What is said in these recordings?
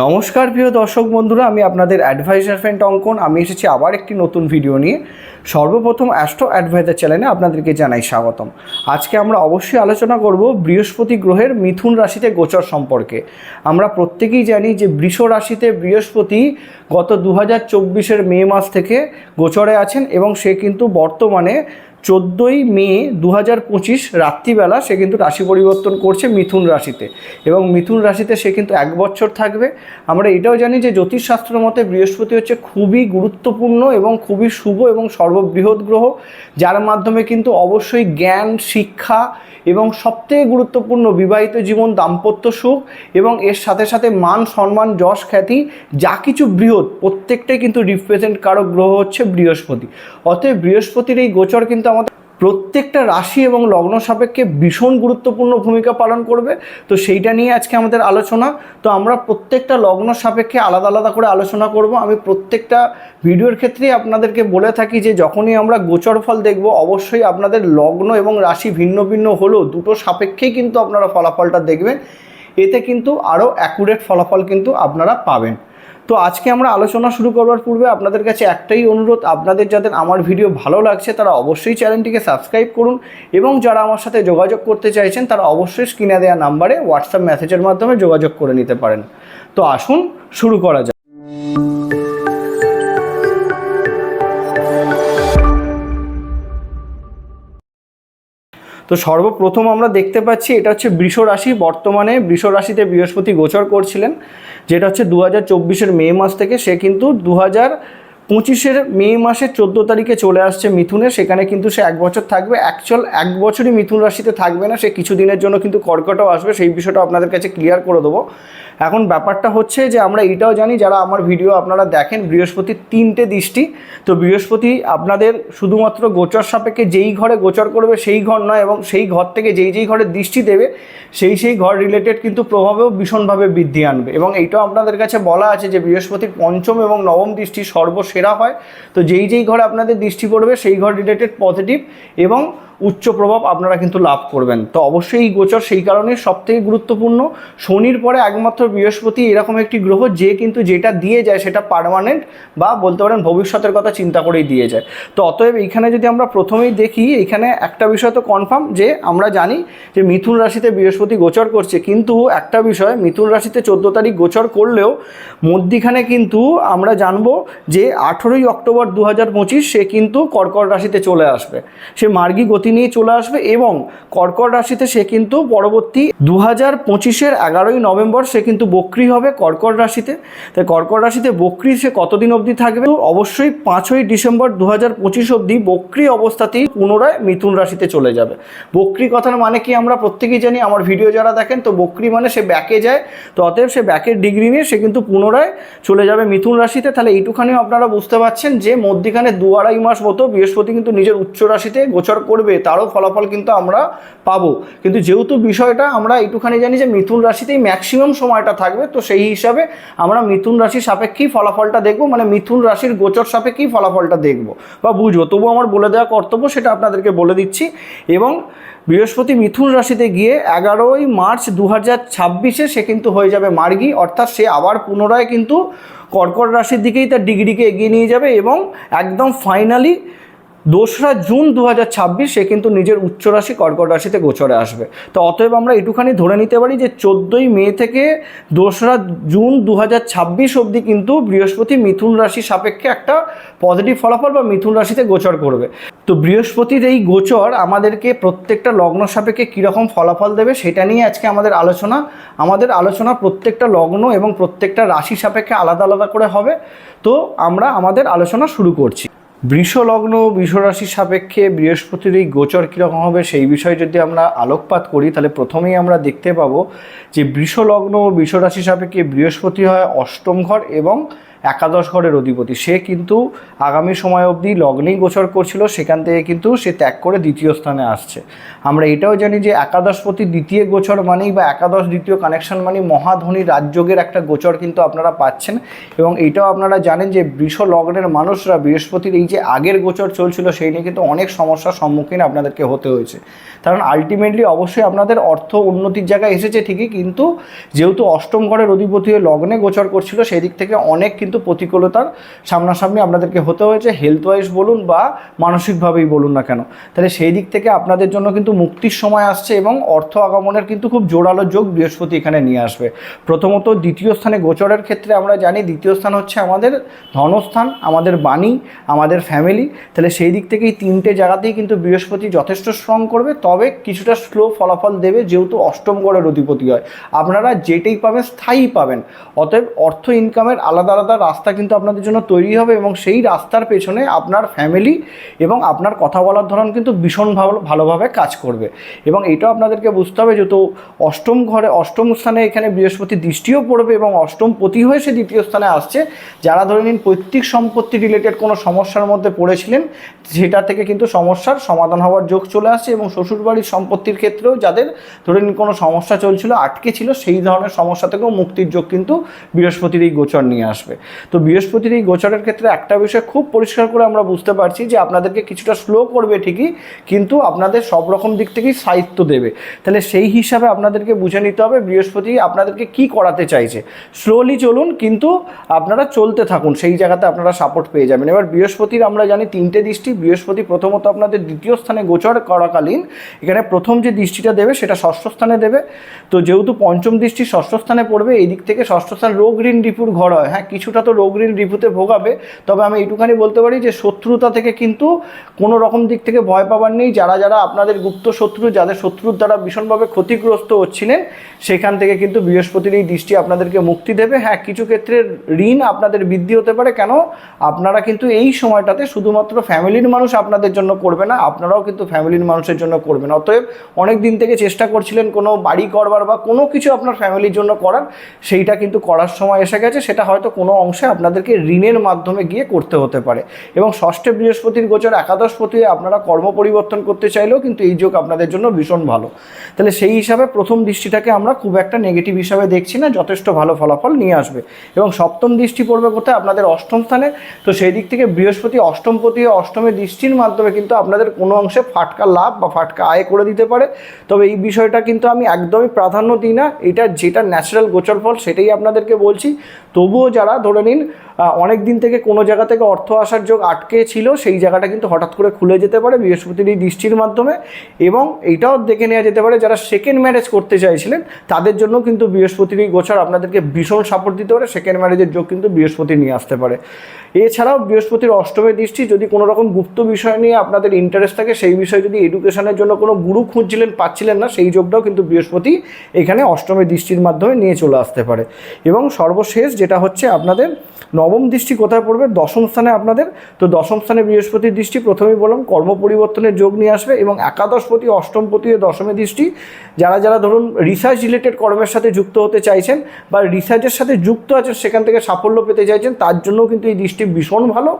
নমস্কার প্রিয় দর্শক বন্ধুরা, আমি আপনাদের অ্যাডভাইজার ফ্রেন্ড অঙ্কন। আমি এসেছি আবার একটি নতুন ভিডিও নিয়ে। সর্বপ্রথম অ্যাস্ট্রো অ্যাডভাইজার চ্যানেলে আপনাদেরকে জানাই স্বাগতম। আজকে আমরা অবশ্যই আলোচনা করব বৃহস্পতি গ্রহের মিথুন রাশিতে গোচর সম্পর্কে। আমরা প্রত্যেকেই জানি যে বৃষ রাশিতে বৃহস্পতি গত দু হাজার মে মাস থেকে গোচরে আছেন এবং সে কিন্তু বর্তমানে চোদ্দোই মে দু হাজার পঁচিশ রাত্রিবেলা সে কিন্তু রাশি পরিবর্তন করছে মিথুন রাশিতে এবং মিথুন রাশিতে সে কিন্তু এক বছর থাকবে। আমরা এটাও জানি যে জ্যোতিষশাস্ত্র মতে বৃহস্পতি হচ্ছে খুবই গুরুত্বপূর্ণ এবং খুবই শুভ এবং সর্ববৃহৎ গ্রহ, যার মাধ্যমে কিন্তু অবশ্যই জ্ঞান, শিক্ষা এবং সবথেকে গুরুত্বপূর্ণ বিবাহিত জীবন, দাম্পত্য সুখ এবং এর সাথে সাথে মান, সম্মান, যশ, খ্যাতি, যা কিছু বৃহৎ, প্রত্যেকটাই কিন্তু রিপ্রেজেন্ট কারক গ্রহ হচ্ছে বৃহস্পতি। অতএব বৃহস্পতির এই গোচর কিন্তু প্রত্যেকটা রাশি এবং লগ্ন সাপেক্ষে ভীষণ গুরুত্বপূর্ণ ভূমিকা পালন করবে। তো সেইটা নিয়ে আজকে আমাদের আলোচনা। তো আমরা প্রত্যেকটা লগ্ন সাপেক্ষে আলাদা আলাদা করে আলোচনা করব। আমি প্রত্যেকটা ভিডিওর ক্ষেত্রেই আপনাদেরকে বলে থাকি যে, যখনই আমরা গোচর ফল দেখব, অবশ্যই আপনাদের লগ্ন এবং রাশি ভিন্ন ভিন্ন হলেও দুটো সাপেক্ষেই কিন্তু আপনারা ফলাফলটা দেখবেন। এতে কিন্তু আরও অ্যাকুরেট ফলাফল কিন্তু আপনারা পাবেন। তো আজকে আমরা আলোচনা শুরু করবার পূর্বে আপনাদের কাছে একটাই অনুরোধ, আপনাদের যাদের আমার ভিডিও ভালো লাগছে তারা অবশ্যই চ্যানেলটিকে সাবস্ক্রাইব করুন এবং যারা আমার সাথে যোগাযোগ করতে চাইছেন তারা অবশ্যই স্ক্রিনে দেওয়া নাম্বারে হোয়াটসঅ্যাপ মেসেজের মাধ্যমে যোগাযোগ করে নিতে পারেন। তো আসুন শুরু করা যাক। তো সর্বপ্রথম আমরা দেখতে পাচ্ছি এটা হচ্ছে বৃষ রাশি। বর্তমানে বৃষ রাশিতে বৃহস্পতি গোচর করছিলেন, যেটা হচ্ছে দু হাজার মে মাস থেকে। সে কিন্তু দু হাজার পঁচিশের মে মাসের চোদ্দ তারিখে চলে আসছে মিথুনে সেখানে কিন্তু সে এক বছর থাকবে। অ্যাকচুয়াল এক বছরই মিথুন রাশিতে থাকবে না, সে কিছু দিনের জন্য কিন্তু কর্কটও আসবে, সেই বিষয়টা আপনাদের কাছে ক্লিয়ার করে দেবো। এখন ব্যাপারটা হচ্ছে যে, আমরা এইটাও জানি, যারা আমার ভিডিও আপনারা দেখেন, বৃহস্পতির তিনটে দৃষ্টি। তো বৃহস্পতি আপনাদের শুধুমাত্র গোচর সাপেক্ষে যেই ঘরে গোচর করবে, সেই ঘর নয়, এবং সেই ঘর থেকে যেই যেই ঘরে দৃষ্টি দেবে, সেই সেই ঘর রিলেটেড কিন্তু প্রভাবেও ভীষণভাবে বৃদ্ধি আনবে। এবং এইটাও আপনাদের কাছে বলা আছে যে, বৃহস্পতির পঞ্চম এবং নবম দৃষ্টি সর্বসেরা হয়। তো যেই যেই ঘরে আপনাদের দৃষ্টি পড়বে সেই ঘর রিলেটেড পজিটিভ এবং উচ্চ প্রভাব আপনারা কিন্তু লাভ করবেন। তো অবশ্যই এই গোচর সেই কারণে সবথেকে গুরুত্বপূর্ণ, শনির পরে একমাত্র বৃহস্পতি এরকম একটি গ্রহ যে কিন্তু যেটা দিয়ে যায় সেটা পার্মানেন্ট বা বলতে পারেন ভবিষ্যতের কথা চিন্তা করেই দিয়ে যায়। তো অতএব এইখানে যদি আমরা প্রথমেই দেখি এখানে একটা বিষয় তো কনফার্ম যে আমরা জানি যে মিথুন রাশিতে বৃহস্পতি গোচর করছে। কিন্তু একটা বিষয়, মিথুন রাশিতে চোদ্দ তারিখ গোচর করলেও মধ্যিখানে কিন্তু আমরা জানব যে আঠেরোই অক্টোবর দু হাজার পঁচিশ সে কিন্তু কর্কট রাশিতে চলে আসবে। সে মার্গী গতি নিয়ে চলে আসবে এবং কর্কট রাশিতে সে কিন্তু পরবর্তী দু হাজার পঁচিশের এগারোই নভেম্বর সে কিন্তু বক্রি হবে কর্কট রাশিতে। তাই কর্কট রাশিতে বক্রি সে কতদিন অবধি থাকবে? অবশ্যই পাঁচই ডিসেম্বর দু হাজার পঁচিশ অবধি বক্রি অবস্থাতেই পুনরায় মিথুন রাশিতে চলে যাবে। বক্রি কথার মানে কি আমরা প্রত্যেকেই জানি, আমার ভিডিও যারা দেখেন, তো বক্রি মানে সে ব্যাকে যায়, তো অতএব সে ব্যাকের ডিগ্রি নিয়ে সে কিন্তু পুনরায় চলে যাবে মিথুন রাশিতে। তাহলে এইটুখানিও আপনারা বুঝতে পারছেন যে মধ্যিখানে দু আড়াই মাস মতো বৃহস্পতি কিন্তু নিজের উচ্চ রাশিতে গোচর করবে। তারও ফলাফল কিন্তু আমরা পাবো। কিন্তু যেহেতু বিষয়টা আমরা এইটুখানি জানি যে মিথুন রাশিতেই ম্যাক্সিমাম সময়টা থাকবে, তো সেই হিসাবে আমরা মিথুন রাশির সাপেক্ষেই ফলাফলটা দেখব মানে মিথুন রাশির গোচর সাপেক্ষেই ফলাফলটা দেখব। বা বুঝব তবু আমার বলে দেওয়া কর্তব্য সেটা আপনাদেরকে বলে দিচ্ছি। এবং বৃহস্পতি মিথুন রাশিতে গিয়ে এগারোই মার্চ দু হাজার ছাব্বিশে সে কিন্তু হয়ে যাবে মার্গী, অর্থাৎ সে আবার পুনরায় কিন্তু কর্কট রাশির দিকেই তার ডিগ্রিকে এগিয়ে নিয়ে যাবে এবং একদম ফাইনালি দোসরা জুন দু হাজার সে কিন্তু নিজের উচ্চ রাশি কর্কট রাশিতে গোচরে আসবে। তো অতএব আমরা এটুখানি ধরে নিতে পারি যে চোদ্দোই মে থেকে দোসরা জুন দু হাজার ছাব্বিশ অবধি কিন্তু বৃহস্পতি মিথুন রাশি সাপেক্ষে একটা পজিটিভ ফলাফল বা মিথুন রাশিতে গোচর করবে। তো বৃহস্পতির এই গোচর আমাদেরকে প্রত্যেকটা লগ্ন সাপেক্ষে কীরকম ফলাফল দেবে সেটা নিয়ে আজকে আমাদের আলোচনা। আমাদের আলোচনা প্রত্যেকটা লগ্ন এবং প্রত্যেকটা রাশি সাপেক্ষে আলাদা আলাদা করে হবে। তো আমরা আমাদের আলোচনা শুরু করছি। বৃষ লগ্ন বৃষ সাপেক্ষে বৃহস্পতির এই গোচর কীরকম হবে সেই বিষয়ে যদি আমরা আলোকপাত করি, তাহলে প্রথমেই আমরা দেখতে পাবো যে বৃষলগ্ন লগ্ন বৃষ সাপেক্ষে বৃহস্পতি হয় অষ্টম ঘর এবং একাদশ ঘরের অধিপতি। সে কিন্তু আগামী সময় অবধি লগ্নেই গোচর করছিল, সেখান থেকে কিন্তু সে ত্যাগ করে দ্বিতীয় স্থানে আসছে। আমরা এটাও জানি যে একাদশপতি দ্বিতীয় গোচর মানেই বা একাদশ দ্বিতীয় কানেকশন মানেই মহাধনী রাজযোগের একটা গোচর কিন্তু আপনারা পাচ্ছেন। এবং এটাও আপনারা জানেন যে বৃষ লগ্নের মানুষরা, বৃহস্পতির এই যে আগের গোচর চলছিল, সেই নিয়ে কিন্তু অনেক সমস্যার সম্মুখীন আপনাদেরকে হতে হয়েছে। কারণ আলটিমেটলি অবশ্যই আপনাদের অর্থ উন্নতির জায়গায় এসেছে ঠিকই, কিন্তু যেহেতু অষ্টম ঘরের অধিপতি লগ্নে গোচর করছিল, সেই দিক থেকে অনেক কিন্তু প্রতিকূলতার সামনাসামনি আপনাদেরকে হতে হয়েছে হেলথ ওয়াইজ বলুন বা মানসিকভাবেই বলুন না কেন। তাহলে সেই দিক থেকে আপনাদের জন্য কিন্তু মুক্তির সময় আসছে এবং অর্থ আগমনের কিন্তু খুব জোরালো যোগ বৃহস্পতি এখানে নিয়ে আসবে। প্রথমত দ্বিতীয় স্থানে গোচরের ক্ষেত্রে আমরা জানি দ্বিতীয় স্থান হচ্ছে আমাদের ধনস্থান, আমাদের বাণী, আমাদের ফ্যামিলি তাহলে সেই দিক থেকে এই তিনটে জায়গাতেই কিন্তু বৃহস্পতি যথেষ্ট স্ট্রং করবে। তবে কিছুটা স্লো ফলাফল দেবে যেহেতু অষ্টম গড়ের অধিপতি হয়। আপনারা যেটাই পাবেন স্থায়ী পাবেন। অতএব অর্থ ইনকামের আলাদা আলাদা রাস্তা কিন্তু আপনাদের জন্য তৈরি হবে এবং সেই রাস্তার পেছনে আপনার ফ্যামিলি এবং আপনার কথা বলার ধরন কিন্তু ভীষণ ভালো, ভালোভাবে কাজ করবে। এবং এটাও আপনাদেরকে বুঝতে হবে যেহেতু অষ্টম ঘরে, অষ্টম স্থানে এখানে বৃহস্পতি দৃষ্টিও পড়বে এবং অষ্টম পতি হয়ে সে দ্বিতীয় স্থানে আসছে। যারা ধরে নিন পৈতৃক সম্পত্তি রিলেটেড কোনো সমস্যার মধ্যে পড়েছিলেন, সেটা থেকে কিন্তু সমস্যার সমাধান হওয়ার যোগ চলে আসছে এবং শ্বশুরবাড়ির সম্পত্তির ক্ষেত্রেও যাদের ধরে নিন কোনো সমস্যা চলছিল, আটকে ছিল, সেই ধরনের সমস্যা থেকেও মুক্তির যোগ কিন্তু বৃহস্পতির এই গোচর নিয়ে আসবে। তো বৃহস্পতির এই গোচরের ক্ষেত্রে একটা বিষয় খুব পরিষ্কার করে আমরা বুঝতে পারছি যে আপনাদেরকে কিছুটা স্লো করবে ঠিকই, কিন্তু আপনাদের সব রকম দিক থেকেই সাহিত্য দেবে। তাহলে সেই হিসাবে আপনাদেরকে বুঝে নিতে হবে বৃহস্পতি আপনাদেরকে কি করাতে চাইছে। স্লোলি চলুন, কিন্তু আপনারা চলতে থাকুন, সেই জায়গাতে আপনারা সাপোর্ট পেয়ে যাবেন। এবার বৃহস্পতির আমরা জানি তিনটে দৃষ্টি, বৃহস্পতি প্রথমত আপনাদের দ্বিতীয় স্থানে গোচর করাকালীন, এখানে প্রথম যে দৃষ্টিটা দেবে সেটা ষষ্ঠ স্থানে দেবে। তো যেহেতু পঞ্চম দৃষ্টি ষষ্ঠ স্থানে পড়বে, এই দিক থেকে ষষ্ঠ স্থান রোগ ঋণ রিপুর ঘর হয়। হ্যাঁ কিছুটা তো রোগঋণ রিপুতে ভোগাবে, তবে আমি এইটুখানি বলতে পারি যে শত্রুতা থেকে কিন্তু কোনো রকম দিক থেকে ভয় পাবার নেই। যারা যারা আপনাদের গুপ্ত শত্রু, যাদের শত্রুর দ্বারা ভীষণভাবে ক্ষতিগ্রস্ত হচ্ছিলেন, সেখান থেকে কিন্তু বৃহস্পতির এই দৃষ্টি আপনাদেরকে মুক্তি দেবে। হ্যাঁ কিছু ক্ষেত্রে ঋণ আপনাদের বৃদ্ধি হতে পারে, কেন? আপনারা কিন্তু এই সময়টাতে শুধুমাত্র ফ্যামিলির মানুষ আপনাদের জন্য করবে না, আপনারাও কিন্তু ফ্যামিলির মানুষের জন্য করবেন। অতএব অনেক দিন থেকে চেষ্টা করছিলেন কোনো বাড়ি করবার বা কোনো কিছু আপনার ফ্যামিলির জন্য করার, সেইটা কিন্তু করার সময় এসে গেছে, সেটা হয়তো কোনো অংশে আপনাদেরকে ঋণের মাধ্যমে গিয়ে করতে হতে পারে। এবং ষষ্ঠে বৃহস্পতির গোচর একাদশ পতি আপনারা কর্ম পরিবর্তন করতে চাইলেও কিন্তু এই যোগ আপনাদের জন্য ভীষণ ভালো। তাহলে সেই হিসাবে প্রথম দৃষ্টিটাকে আমরা খুব একটা নেগেটিভ হিসাবে দেখছি না, যথেষ্ট ভালো ফলাফল নিয়ে আসবে। এবং সপ্তম দৃষ্টি পড়বে কোথায়? আপনাদের অষ্টম স্থানে। তো সেই দিক থেকে বৃহস্পতি অষ্টম হয়ে অষ্টমে দৃষ্টির মাধ্যমে কিন্তু আপনাদের কোনো অংশে ফাটকা লাভ বা ফাটকা আয় করে দিতে পারে। তবে এই বিষয়টা কিন্তু আমি একদমই প্রাধান্য দিই না। এটা যেটা ন্যাচারাল গোচর ফল সেটাই আপনাদেরকে বলছি। তবুও যারা ধরে নিন অনেক দিন থেকে কোনো জায়গা থেকে অর্থ আসার যোগ আটকে ছিল, সেই জায়গাটা কিন্তু হঠাৎ করে খুলে যেতে পারে বৃহস্পতির এই দৃষ্টির মাধ্যমে। এবং এইটাও দেখে নেওয়া যেতে পারে, যারা সেকেন্ড ম্যারেজ করতে চাইছিলেন, তাদের জন্য কিন্তু বৃহস্পতির এই গোচর আপনাদেরকে ভীষণ সাপোর্ট দিতে পারে। সেকেন্ড ম্যারেজের যোগ কিন্তু বৃহস্পতি নিয়ে আসতে পারে। এছাড়াও বৃহস্পতির অষ্টমের দৃষ্টি, যদি কোনো রকম গুপ্ত বিষয় নিয়ে আপনাদের ইন্টারেস্ট থাকে, সেই বিষয়ে যদি এডুকেশনের জন্য কোনো গুরু খুঁজছিলেন, পাচ্ছিলেন না, সেই যোগটাও কিন্তু বৃহস্পতি এখানে অষ্টমের দৃষ্টির মাধ্যমে নিয়ে চলে আসতে পারে। এবং সর্বশেষ যেটা হচ্ছে আপনাদের নবম দৃষ্টি কোথায় পড়বে? দশম স্থানে আপনাদের। তো দশম স্থানে বৃহস্পতির দৃষ্টি, প্রথমেই বললাম, কর্ম পরিবর্তনের যোগ নিয়ে আসবে এবং একাদশপতি, অষ্টমপতি ও দশমী দৃষ্টি। যারা যারা ধরুন রিসার্চ রিলেটেড কর্মের সাথে যুক্ত হতে চাইছেন বা রিসার্চের সাথে যুক্ত আছেন, সেখান থেকে সাফল্য পেতে চাইছেন, তার জন্যও কিন্তু এই দৃষ্টি ভীষণ ভালো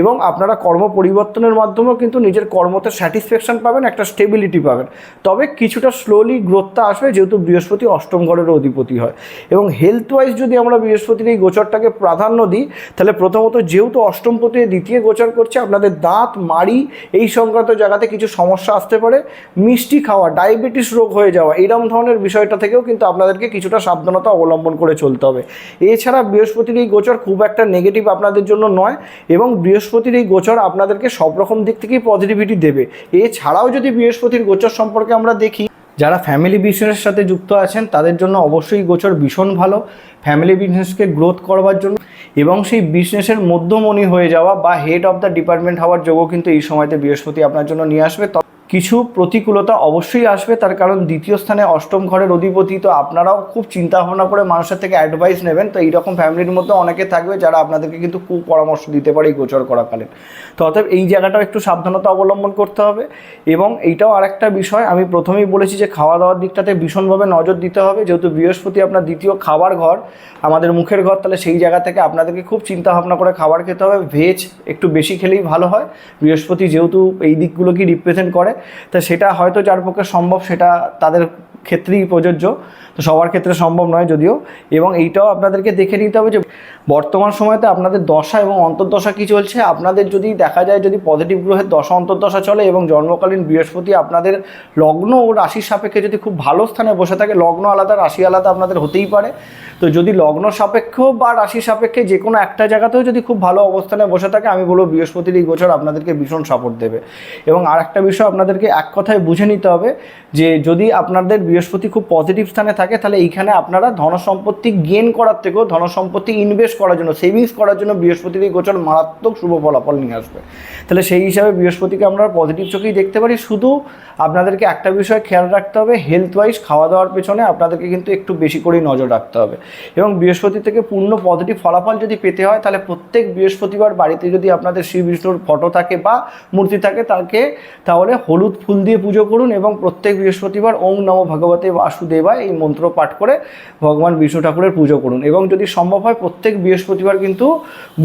এবং আপনারা কর্ম পরিবর্তনের মাধ্যমেও কিন্তু নিজের কর্মতে স্যাটিসফ্যাকশন পাবেন, একটা স্টেবিলিটি পাবেন। তবে কিছুটা স্লোলি গ্রোথটা আসবে, যেহেতু বৃহস্পতি অষ্টম ঘরেরও অধিপতি হয়। এবং হেলথ ওয়াইজ যদি আমরা বৃহস্পতির এই গোচরটাকে প্রাধান্য দিই তাহলে প্রথমত যেহেতু অষ্টম অষ্টমপতি দ্বিতীয় গোচর করছে, আপনাদের দাঁত, মাড়ি এই সংক্রান্ত জায়গাতে কিছু সমস্যা আসতে পারে। মিষ্টি খাওয়া, ডায়াবেটিস রোগ হয়ে যাওয়া এইরকম ধরনের বিষয়টা থেকেও কিন্তু আপনাদেরকে কিছুটা সাবধানতা অবলম্বন করে চলতে হবে। এছাড়া বৃহস্পতির এই গোচর খুব একটা নেগেটিভ আপনাদের জন্য নয় এবং বৃহস্পতির এই গোচর আপনাদেরকে সব রকম দিক থেকেই পজিটিভিটি দেবে। এছাড়াও যদি বৃহস্পতির গোচর সম্পর্কে আমরা দেখি যারা ফ্যামিলি বিজনেসের সাথে যুক্ত আছেন, তাদের জন্য অবশ্যই গোচর ভীষণ ভালো। ফ্যামিলি বিজনেসকে গ্রোথ করবার জন্য এবং সেই বিজনেসের মধ্যমণি হয়ে যাওয়া বা হেড অফ দ্য ডিপার্টমেন্ট হওয়ার যোগও কিন্তু এই সময়তে বৃহস্পতি আপনার জন্য নিয়ে আসবে। কিছু প্রতিকূলতা অবশ্যই আসবে, তার কারণ দ্বিতীয় স্থানে অষ্টম ঘরের অধিপতি তো আপনারাও খুব চিন্তা ভাবনা করে মানুষের থেকে অ্যাডভাইস নেবেন। তো এইরকম ফ্যামিলির মধ্যে অনেকে থাকবে যারা আপনাদেরকে কিন্তু খুব পরামর্শ দিতে পারে গোচর করাকালীন। তো অতএব এই জায়গাটাও একটু সাবধানতা অবলম্বন করতে হবে এবং এইটাও আরেকটা বিষয়, আমি প্রথমেই বলেছি যে খাওয়া দাওয়ার দিকটাতে ভীষণভাবে নজর দিতে হবে। যেহেতু বৃহস্পতি আপনার দ্বিতীয় খাবার ঘর, আমাদের মুখের ঘর, তাহলে সেই জায়গা থেকে আপনাদেরকে খুব চিন্তা ভাবনা করে খাবার খেতে হবে। ভেজ একটু বেশি খেলেই ভালো হয়। বৃহস্পতি যেহেতু এই দিকগুলোকে রিপ্রেজেন্ট করে তা সেটা হয়তো যার পক্ষে সম্ভব সেটা তাদের ক্ষেত্রেই প্রযোজ্য। তো সবার ক্ষেত্রে সম্ভব নয় যদিও। এবং এইটাও আপনাদেরকে দেখে নিতে হবে যে বর্তমান সময়তে আপনাদের দশা এবং অন্তর্দশা কী চলছে? আপনাদের যদি দেখা যায় যদি পজিটিভ গ্রহের দশা, অন্তর্দশা চলে এবং জন্মকালীন বৃহস্পতি আপনাদের লগ্ন ও রাশির সাপেক্ষে যদি খুব ভালো স্থানে বসে থাকে, লগ্ন আলাদা, রাশি আলাদা আপনাদের হতেই পারে। তো যদি লগ্ন সাপেক্ষ বা রাশি সাপেক্ষে যে কোনো একটা জায়গাতেও যদি খুব ভালো অবস্থানে বসে থাকে, আমি বলব বৃহস্পতির এই গোচর আপনাদেরকে ভীষণ সাপোর্ট দেবে। এবং আর একটা বিষয় আপনাদেরকে এক কথায় বুঝে নিতে হবে যে যদি আপনাদের বৃহস্পতি খুব পজিটিভ স্থানে থাকে, তাহলে এইখানে আপনারা ধনসম্পত্তি গেন করার থেকেও ধনসম্পত্তি ইনভেস্ট করার জন্য সেভিংস করার জন্য বৃহস্পতির এই গোচর মারাত্মক শুভ ফলাফল নিয়ে আসবে। তাহলে সেই হিসাবে বৃহস্পতিকে আমরা পজিটিভ চোখেই দেখতে পারি। শুধু আপনাদেরকে একটা বিষয় খেয়াল রাখতে হবে হেলথ ওয়াইজ খাওয়া দাওয়ার পেছনে আপনাদেরকে কিন্তু একটু বেশি করেই নজর রাখতে হবে। এবং বৃহস্পতি থেকে পূর্ণ পজিটিভ ফলাফল যদি পেতে হয়, তাহলে প্রত্যেক বৃহস্পতিবার বাড়িতে যদি আপনাদের শ্রী বিষ্ণুর ফটো থাকে বা মূর্তি থাকে, তাকে তাহলে হলুদ ফুল দিয়ে পুজো করুন এবং প্রত্যেক বৃহস্পতিবার ওং নম ভগবতে বাসুদেবা এই মন্ত্র পাঠ করে ভগবান বিষ্ণু ঠাকুরের পুজো করুন। এবং যদি সম্ভব হয় প্রত্যেক বৃহস্পতিবার কিন্তু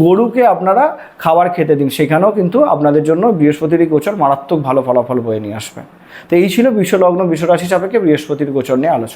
গরুকে আপনারা খাবার খেতে দিন। সেখানেও কিন্তু আপনাদের জন্য বৃহস্পতির গোচর মারাত্মক ভালো ফলাফল বয়ে নিয়ে আসবে। তো এই ছিল বিশ্বলগ্ন, বিশ্বরাশি সাপেক্ষে বৃহস্পতির গোচর নিয়ে আলোচনা।